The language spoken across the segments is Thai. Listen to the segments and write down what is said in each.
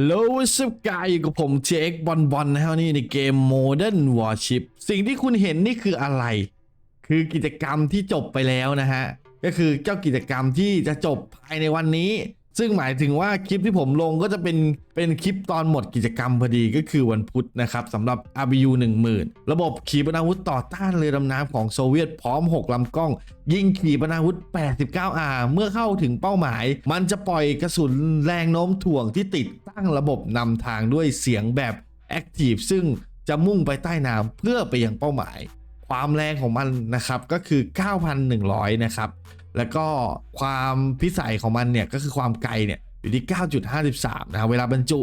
โลสกายอยู่กับผมเจคบอลบอลนะฮะนี่ในเกม Modern Warship สิ่งที่คุณเห็นนี่คืออะไร คือกิจกรรมที่จบไปแล้วนะฮะ ก็คือเจ้ากิจกรรมที่จะจบภายในวันนี้ ซึ่งหมายถึงว่าคลิปที่ผมลงก็จะเป็นเป็นคลิปตอนหมดกิจกรรมพอดีก็คือวันพุธนะครับสำหรับ RBU 10,000 ระบบขีปนาวุธต่อต้านเรือดำน้ำของโซเวียตพร้อม 6ลำกล้อง ยิงขีปนาวุธ 89R เมื่อเข้าถึงเป้าหมาย มันจะปล่อยกระสุนแรงโน้มถ่วงที่ติดตั้งระบบนำทางด้วยเสียงแบบ Active ซึ่งจะมุ่งไปใต้น้ำเพื่อไปยังเป้าหมาย ความแรงของมันนะครับก็คือ 9,100 นะครับ แล้วก็ความพิสัยของมันเนี่ยก็คือความไกลเนี่ยอยู่ที่ 9.53 นะครับ เวลาบรรจุ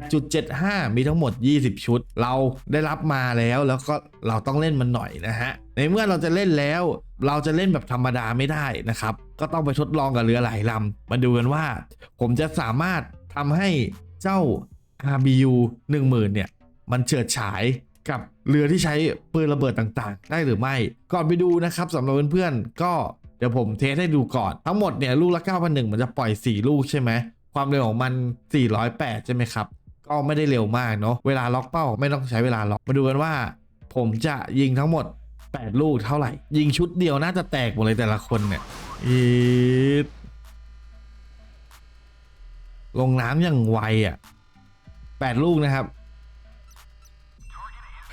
8.75 มีทั้งหมด 20 ชุด เราได้รับมาแล้ว แล้วก็เราต้องเล่นมันหน่อยนะฮะ ในเมื่อเราจะเล่นแล้ว เราจะเล่นแบบธรรมดาไม่ได้นะครับ ก็ต้องไปทดลองกับเรือหลายลำ มาดูกันว่า ผมจะสามารถทำให้เจ้า RBU 10,000 เนี่ย มันเฉิดฉายกับเรือที่ใช้ปืนระเบิดต่างๆ ได้หรือไม่ ก่อนไปดูนะครับสำหรับเพื่อนๆ ก็ เดี๋ยวผมเทสให้ดูก่อน ทั้งหมดเนี่ยลูกละ9,001มันจะปล่อย 4 ลูกใช่ไหม ความเร็วของมัน 408 ใช่ไหมครับ ก็ไม่ได้เร็วมากเนาะ เวลาล็อกเป้าไม่ต้องใช้เวลาล็อก มาดูกันว่า ผมจะยิงทั้งหมด 8 ลูกเท่าไหร่ ยิงชุดเดียวน่าจะแตกหมดเลยแต่ละคนเนี่ยอีดลงน้ำอย่างไวอะ 8 ลูกนะครับ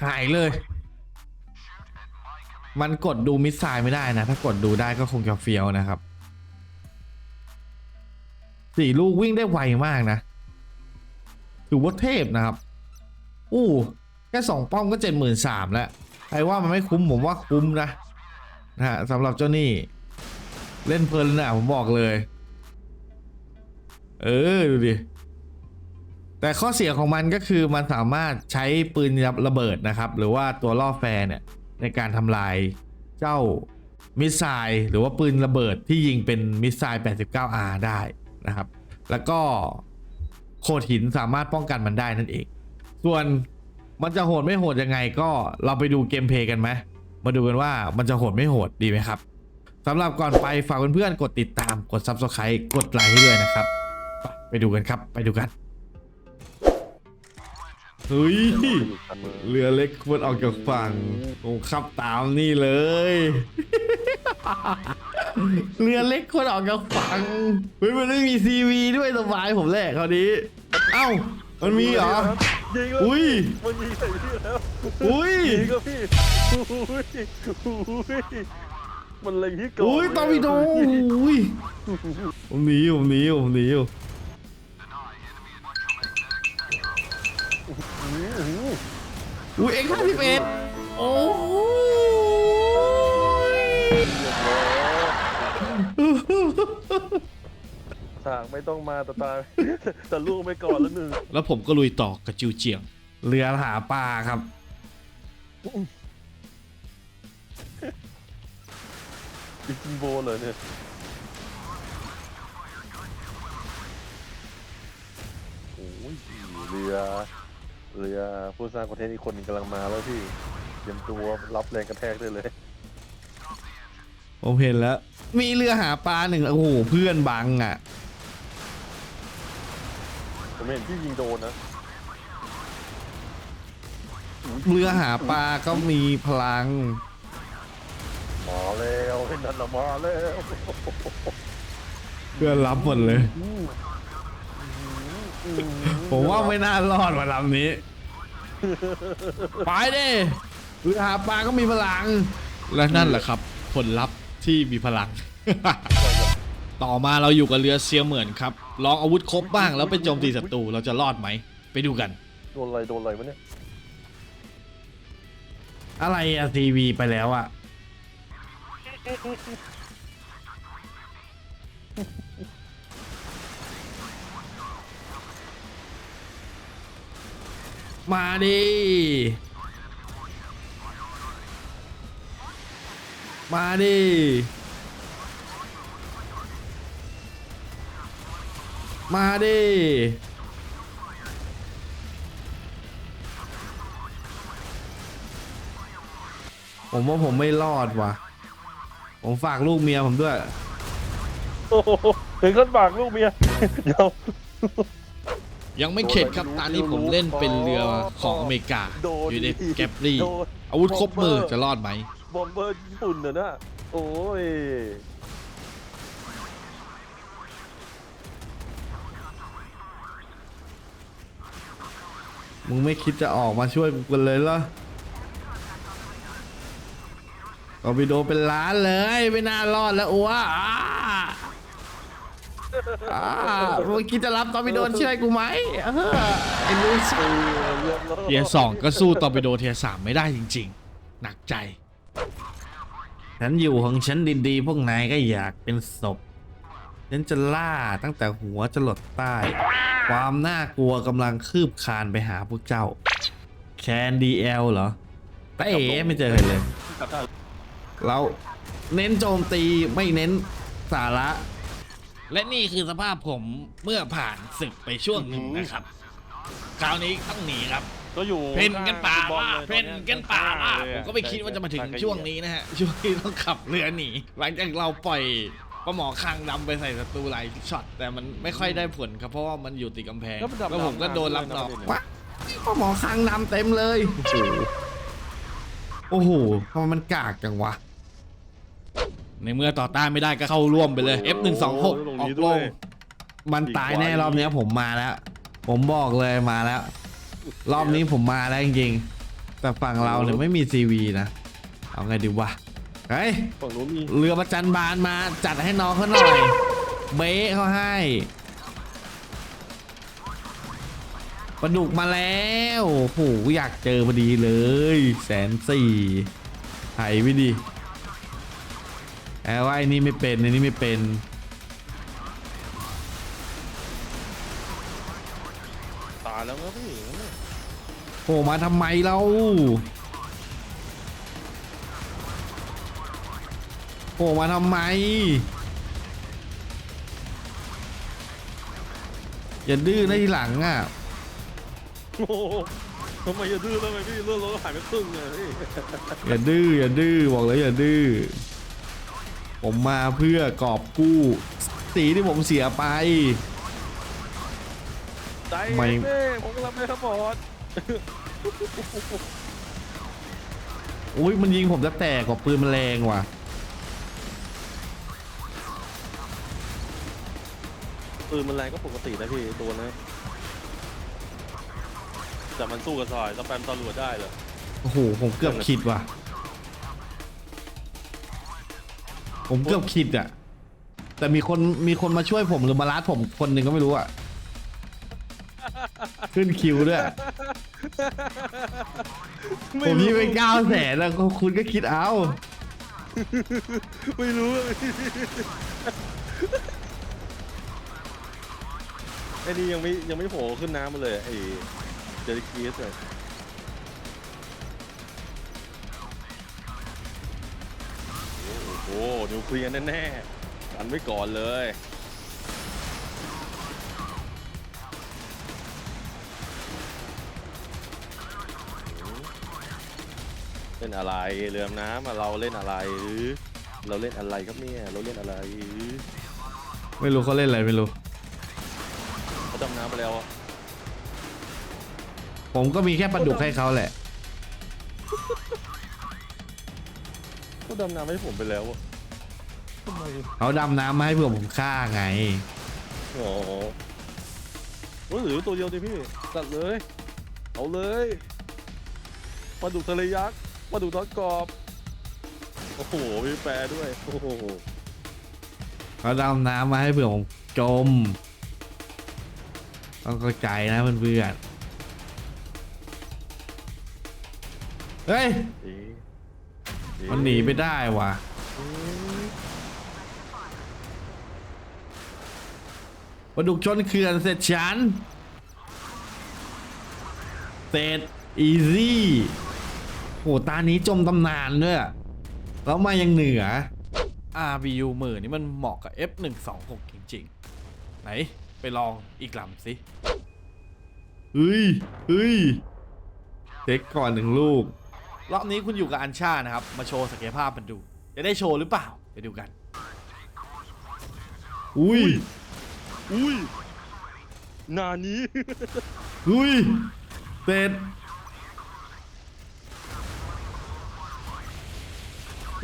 หายเลย มันกดดูมิสไซล์ไม่ได้นะ ถ้ากดดูได้ก็คงจะเฟี้ยวนะครับสี่ลูกวิ่งได้ไวมากนะถือว่าเทพนะครับ อู้แค่สองป้อมก็เจ็ดหมื่นสามแล้วใครว่ามันไม่คุ้มผมว่าคุ้มนะนะฮะสำหรับเจ้านี่ เล่นเพลินนะผมบอกเลย เออ ดูดิ แต่ข้อเสียของมันก็คือมันสามารถใช้ปืนระเบิดนะครับ หรือว่าตัวล่อแฟร์เนี่ย ในการทำลายเจ้ามิสไซล์หรือว่าปืนระเบิดที่ยิงเป็นมิสไซล์ 89R ได้นะครับ แล้วก็โขดหินสามารถป้องกันมันได้นั่นเอง ส่วนมันจะโหดไม่โหดยังไงก็เราไปดูเกมเพลย์กันไหมมาดูกันว่ามันจะโหดไม่โหดดีไหมครับสำหรับก่อนไปฝากเพื่อนๆกดติดตามกด Subscribe กดไลค์ให้ด้วยนะครับ ไปไปดูกันครับไปดูกัน เฮ้ย เรือเล็กควรออกจากฝั่งผมขับตามนี่เลย เรือเล็กควรออกจากฝั่งเฮ้ยมันไม่มีซีวีด้วยสบายผมแหละคราวนี้ เอ้า มันมีเหรอ ยิงแล้วอุ้ย มันยิงใส่พี่แล้วอุ้ย ยิงก็พี่อุ้ยอุ้ยมันเล็งที่ก่อนอุ้ยตอร์ปิโดอุ้ยผมหนีผมหนีผมหนีอยู่ อุ้ยเอ็กซ์ห้าสิบเอ็ดโอ้ยฉากไม่ต้องมาแต่ตาแต่ลูกไปก่อนแล้วหนึ่งแล้วผมก็ลุยต่อกับจิวเจียง เรือหาปลาครับบิกินโบเลยเนี่ยโอ้ยเรือ เรือผู้สร้างคอนเทนต์อีกคนหนึงกำลังมาแล้วพี่เตรียมตัวรับแรงกระแทกได้เลย ผมเห็นแล้ว มีเรือหาปลาหนึ่งโอ้โหเพื่อนบังอะ ผมเห็นพี่ยิงโดนนะเรือหาปลาก็มีพลัง มาแล้วเห็นนั่นละมาแล้วเพื่อนรับหมดเลย ผมว่าไม่น่ารอดว่ะลำนี้ ไปดิเรือหาปลาก็มีพลัง และนั่นแหละครับ ผลลัพธ์ที่มีพลัง ต่อมาเราอยู่กับเรือเซียเหมือนครับ ลองอาวุธครบบ้างแล้วไปโจมตีศัตรูเราจะรอดไหม ไปดูกัน โดนอะไรโดนอะไรวะเนี่ยอะไรอะทีวีไปแล้วอะ มาดิมาดิมาดิผมว่าผมไม่รอดว่ะ ผมฝากลูกเมียผมด้วย โอ้โหถึงขั้นปากลูกเมียเดี๋ยว ยังไม่เข็ดครับตอนนี้ผมเล่นเป็นเรือของอเมริกาโดนอยู่ในอีแกปลี่โดนอาวุธครบมืออมเบอร์จะรอดไหมบอมเบอร์ญี่ปุ่นเนอะนะโอ้ยมึงไม่คิดจะออกมาช่วยกูกันเลยเหรอตอร์ปิโดเป็นล้านเลย ไม่น่ารอดแล้วอัว อ่าอ่ามึงคิดจะรับตอร์ปิโดเช่วยกูไหมเออไอ้ลูสเออเรียบร้อยเทียร์สองก็สู้ตอร์ปิโดเทียร์สามไม่ได้จริง ๆ หนักใจ ฉันอยู่ของฉันดีๆ พวกนายก็อยากเป็นศพ ฉันจะล่าตั้งแต่หัวจะหลดใต้ ความน่ากลัวกำลังคืบคลานไปหาพวกเจ้า แคนดีเอลเหรอแต่เอ๋ไม่เจอใครเลย เราเน้นโจมตีไม่เน้นสาระ และนี่คือสภาพผมเมื่อผ่านศึกไปช่วงหนึ่งนะครับ คราวนี้ต้องหนีครับ ก็อยู่เพนกันป่าบอลว่าลยเพตอนนยกันป่าว่าข้งๆเลยผมอะก็ไม่คิดว่าจะมาถึงใช่ช่วงนี้นะฮะ ช่วงที่ต้องขับเรือหนี หลังจากเราปล่อยปลาหมอคางดำไปใส่ศัตรูหลายช็อต แต่มันไม่ค่อยได้ผลครับเพราะว่ามันอยู่ติดกำแพงแล้วมันดำแล้วผมก็โดนรับดอกดำๆวะปลาหมอคางดำเต็มเลย โอ้โหทำไมมันกากจังวะ ในเมื่อต่อต้านไม่ได้ก็เข้าร่วมไปเลย F126 โอ้อโหลงอกนี้ลด้วยงมันตายแน่รอบเนี้ยผมมาแล้ว ผมบอกเลยมาแล้ว รอบนี้ผมมาแล้วจริงๆ แต่ฝั่งเราเนี่ยไม่มีซีวีนะ เอาไงดีวะเฮ้ย ฝั่งนู้นมีเรือประจันบานมาจัดให้น้องเขาหน่อย เบ๊ะเขาให้ปลาดุกมาแล้วโอ้โหอยากเจอพอดีเลย แสนสี่หายไปดิ แอบว่าไอ้นี่ไม่เป็นไอ้นี่ไม่เป็นตายแล้วนะพี่โผล่มาทำไมเราโผล่มาทำไม อย่าดื้อนะทีหลังอะโอ้โหทำไมอย่าดื้อทำไมพี่เลือดเราหายไปครึ่งเลยพี่ อย่าดื้ออย่าดื้อบอกเลยอย่าดื้อ ผมมาเพื่อกอบกู้สีที่ผมเสียไป ใจไม่เต้ผมกำลังไม่ขบอดอุ้ยมันยิงผมจะแตกกว่าปืนมันแรงว่ะ ปืนมันแรงก็ปกตินะพี่ตัวนะแต่มันสู้กับสายสแปมตำรวจได้เหรอโอ้โหผมเกือบคิดว่ะ ผมเกือบคิดอะ แต่มีคนมีคนมาช่วยผมหรือมาลัดผมคนหนึ่งก็ไม่รู้อะ ขึ้นคิวด้วย ผมยิงไปเก้าแสนแล้วก็คุณก็คิดเอา ไม่รู้ไอ้นี่ยังไม่ยังไม่โผล่ขึ้นน้ำมาเลยไอ้เดลิกีสเลย นิวเคลียร์แน่ๆกันไว้ก่อนเลยเล่นอะไรเรือดำน้ำอะเราเล่นอะไรหรือเราเล่นอะไรครับเนี่ยเราเล่นอะไรหรือไม่รู้เขาเล่นอะไรไม่รู้เขาดำน้ำไปแล้วอะผมก็มีแค่ปลาดุกให้เขาแหละเขาดำน้ำให้ผมไปแล้วอะทำไม เขาดำน้ำมาให้เพื่อผมฆ่าไงอ๋อโอ้ยหรือตัวเดียวดิพี่ตัดเลย เอาเลยปลาดุกทะเลยักษ์ปลาดุกทอดกรอบ โอ้โหมีแปรด้วย โอ้โหเขาดำน้ำมาให้เผื่อผมจม ต้องเข้าใจนะเพื่อนๆเฮ้ยดีมันหนีไปได้ว่ะ ปลาดุกชนเขื่อนเสร็จฉัน เสร็จอีซี่โหตานี้จมตำนานด้วยอะแล้วมายังเหนือ RBU หมื่นนี่มันเหมาะกับ F126 จริงๆ ไหน ไปลองอีกลำสิเฮ้ยเฮ้ยเช็คก่อนหนึ่งลูก รอบนี้คุณอยู่กับอันชานะครับ มาโชว์ศักยภาพมันดู จะได้โชว์หรือเปล่า ไปดูกัน อุ้ย อุ้ยหนานี้ อุ้ยเสร็จ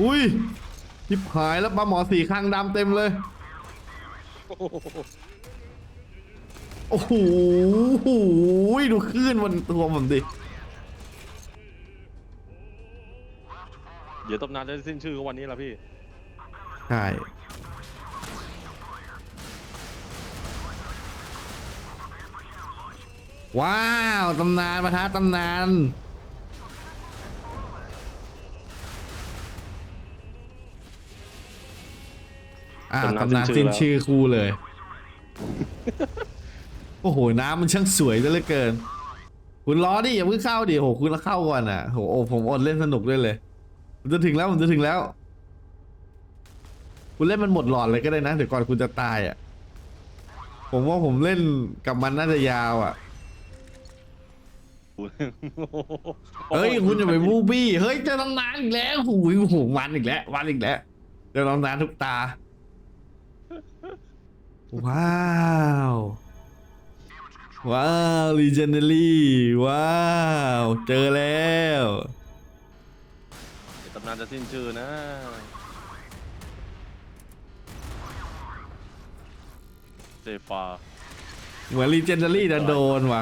อุ้ยทิบหายแล้วปลาหมอสีข้างดำเต็มเลย โอ้โหดูคลื่นบนตัวผมดิ เดี๋ยวตำนานจะสิ้นชื่อก็วันนี้ละพี่ ใช่ ว้าวตำนานประทะตำนาน อ่าตำนานตำนานสิ้สิ้นนชื่ชื่ออ คู่เลย โอ้โห น้ำมันช่างสวยซะเหลือเกิน คุณล้อดิอย่าเพิ่งเข้าดิโหคุณเข้าก่อนอะโหโอ้ผมอดเล่นสนุกด้วยเลยผมจะถึงแล้วผมจะถึงแล้ว คุณเล่นมันหมดหลอดเลยก็ได้นะเดี๋ยวก่อนคุณจะตายอะ ผมว่าผมเล่นกับมันน่าจะยาวอะ เฮ้ยคุณอย่าไปบูบี้เฮ้ยเจอตำนานอีกแล้วหูยโหมันอีกแล้ววันอีกแล้วเจอตำนานทุกตา ว้าวว้าวลีเจนเดอรี่ว้าวเจอแล้วเดี๋ยวตำนานจะสิ้นชื่อนะเซฟาเหมือนลีเจนเดอรี่จะโดนว่ะ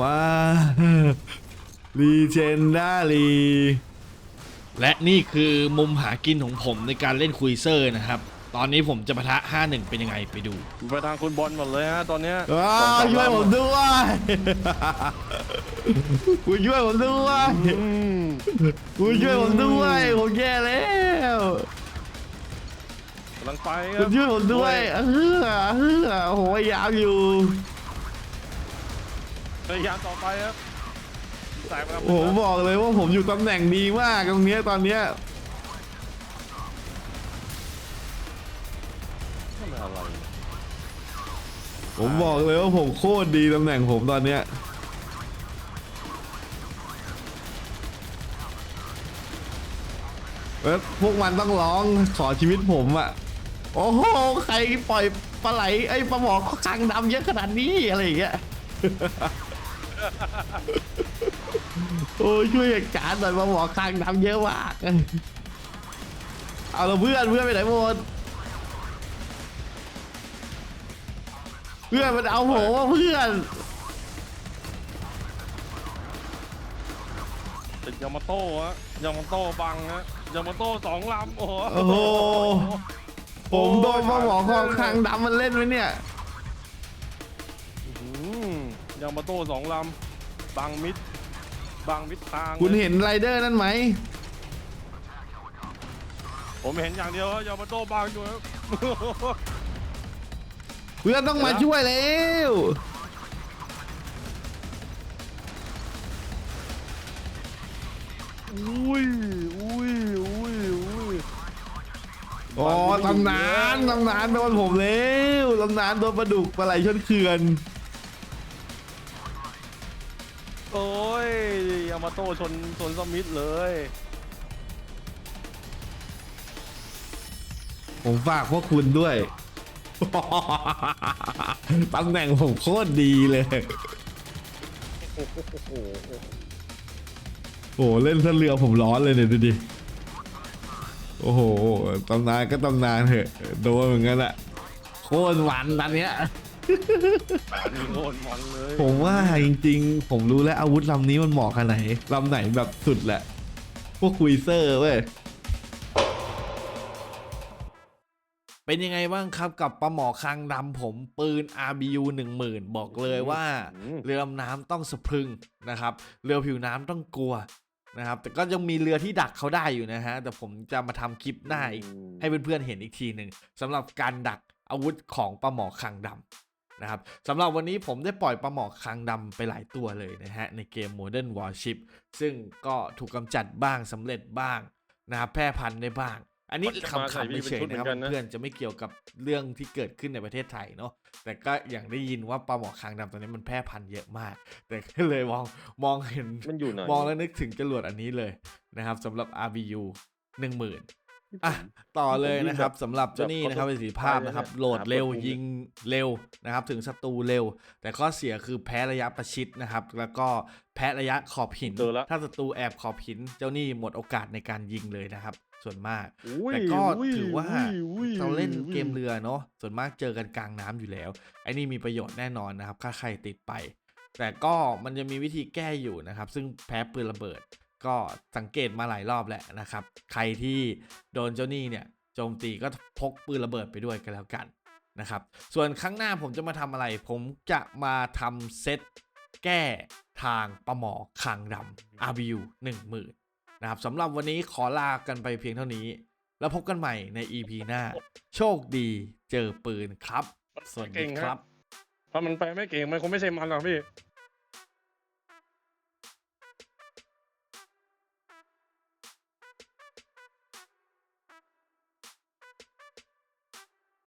ว้าวลีเจนดารีและนี่คือมุมหากินของผมในการเล่นคุยเซอร์นะครับ ตอนนี้ผมจะปะทะ 5-1 เป็นยังไงไปดู ไปทางคุณบอลหมดเลยฮะตอนเนี้ยว้าสองวสามช่วยลำผมด้วย คุณช่วยผมด้วยอืมคุณช่วยผมด้วยผมแย่แล้วกำลังไปคคุรัณบช่วยผมด้วยเออเออโอ้โหพยายามอยู่ พยายามต่อไปครับแตกไปครับผมบอกเลยว่าผมอยู่ตำแหน่งดีมากตรงเนี้ยตอนเนี้ยทำไมอะไรผมบอกเลยว่าผมโคตรดีตำแหน่งผมตอนเนี้ยแล้วพวกมันต้องร้องขอชีวิตผมอะโอ้โหใครปล่อยปลาไหลไอ้ปลาหมอคางดำเยอะขนาดนี้อะไรอย่างเงี้ย โอ้ยช่วยจัดการหน่อยปลาหมอคางดำเยอะมากเอาละเพื่อนเพื่อนไปไหนหมดเพื่อนมันเอาผมว่าเพื่อนเป็นยามาโต้ฮะยามาโต้บังฮะยามาโต้สองลำโอ้โหโอ้โหผมโดนปลาหมอคอคางดำมันเล่นไว้เนี่ยอื้อหือ ยามาโต้สองลำบังมิดบังมิดทางคุณเห็นไรเดอร์นั่นไหม ผมเห็นอย่างเดียวว่ายามาโต้บังอยู่ครับ เพื่อนต้องมาช่วยแล้วอุ้ยอุ้ยอุ้ยอุ้ยอ๋อตำนานตำนานโดนผมแล้วตำนานโดนปลาดุกปลาไหลชนเขื่อน โอ้ยยามาโต้ชนชนสมิธเลย ผมฝากพวกคุณด้วย ตำแหน่งผมโคตรดีเลย โอ้โหโอ้โหเล่นซะเรือผมร้อนเลยเนี่ยดูดิ โอ้โหตำนานก็ตำนานเถอะ โดนเหมือนกันอะโคตรหวานตอนเนี้ย โคตรมันเลยผมว่าจริงๆ ผมรู้แล้วอาวุธลำนี้มันเหมาะขนาดไหนลำไหนแบบสุดแหละ พวกคุยเซอร์เว้ย เป็นยังไงบ้างครับกับปลาหมอคางดำผมปืน RBU 10,000 บอกเลยว่า เรือดำน้ำต้องสะพรึงนะครับ เรือผิวน้ำต้องกลัวนะครับแต่ก็ยังมีเรือที่ดักเขาได้อยู่นะฮะ แต่ผมจะมาทำคลิปหน้าอีกให้เพื่อนๆเห็นอีกทีหนึ่งสำหรับการดักอาวุธของปลาหมอคางด นะครับสำหรับวันนี้ผมได้ปล่อยปลาหมอคางดำไปหลายตัวเลยนะฮะ ในเกม Modern Warship ซึ่งก็ถูกกำจัดบ้างสำเร็จบ้างนะครับแพร่พันธุ์ได้บ้าง อันนี้มันจะมาขำใส่ๆพี่ไม่เฉยเป็นชุดนะครับเหมือนกันนะเพื่อนจะไม่เกี่ยวกับเรื่องที่เกิดขึ้นในประเทศไทยเนาะแต่ก็อย่างได้ยินว่าปลาหมอคางดำตัวนี้มันแพร่พันธุ์เยอะมาก แต่ก็เลยมองมองเห็นมันอยู่ไหนมองแล้วนึกถึงจรวดอันนี้เลยนะครับสำหรับ RBU 10,000 อะต่อเลยนะครับสำหรับเจ้านี่นะครับประสิทธิภาพนะครับ โหลดเร็วยิงเร็วนะครับ ถึงศัตรูเร็ว แต่ข้อเสียคือแพ้ระยะประชิดนะครับ แล้วก็แพ้ระยะขอบหินเจอละถ้าศัตรูแอบขอบหิน เจ้านี่หมดโอกาสในการยิงเลยนะครับ ส่วนมากอุ้ยแต่ก็ยถือว่ายอุ้ยเราเล่นอุ้ยเกมเรือเนาะส่วนมากเจอกันกลางน้ำอยู่แล้วไอ้นี่มีประโยชน์แน่นอนนะครับถ้าใครติดไป แต่ก็มันจะมีวิธีแก้อยู่นะครับ ซึ่งแพ้ปืนระเบิด ก็สังเกตมาหลายรอบแล้วนะครับ ใครที่โดนเจ้าหนี้เนี่ยโจมตีก็พกปืนระเบิดไปด้วยกันแล้วกันนะครับ ส่วนครั้งหน้าผมจะมาทำอะไร ผมจะมาทำเซตแก้ทางปลาหมอคางดำ RBU 10,000นะครับสำหรับวันนี้ขอลากันไปเพียงเท่านี้ แล้วพบกันใหม่ใน EP หน้า โชคดีเจอปืนครับ สวัสดีครับ ถ้ามันไปไม่เก่งมันคงไม่ใช่มันหรอกพี่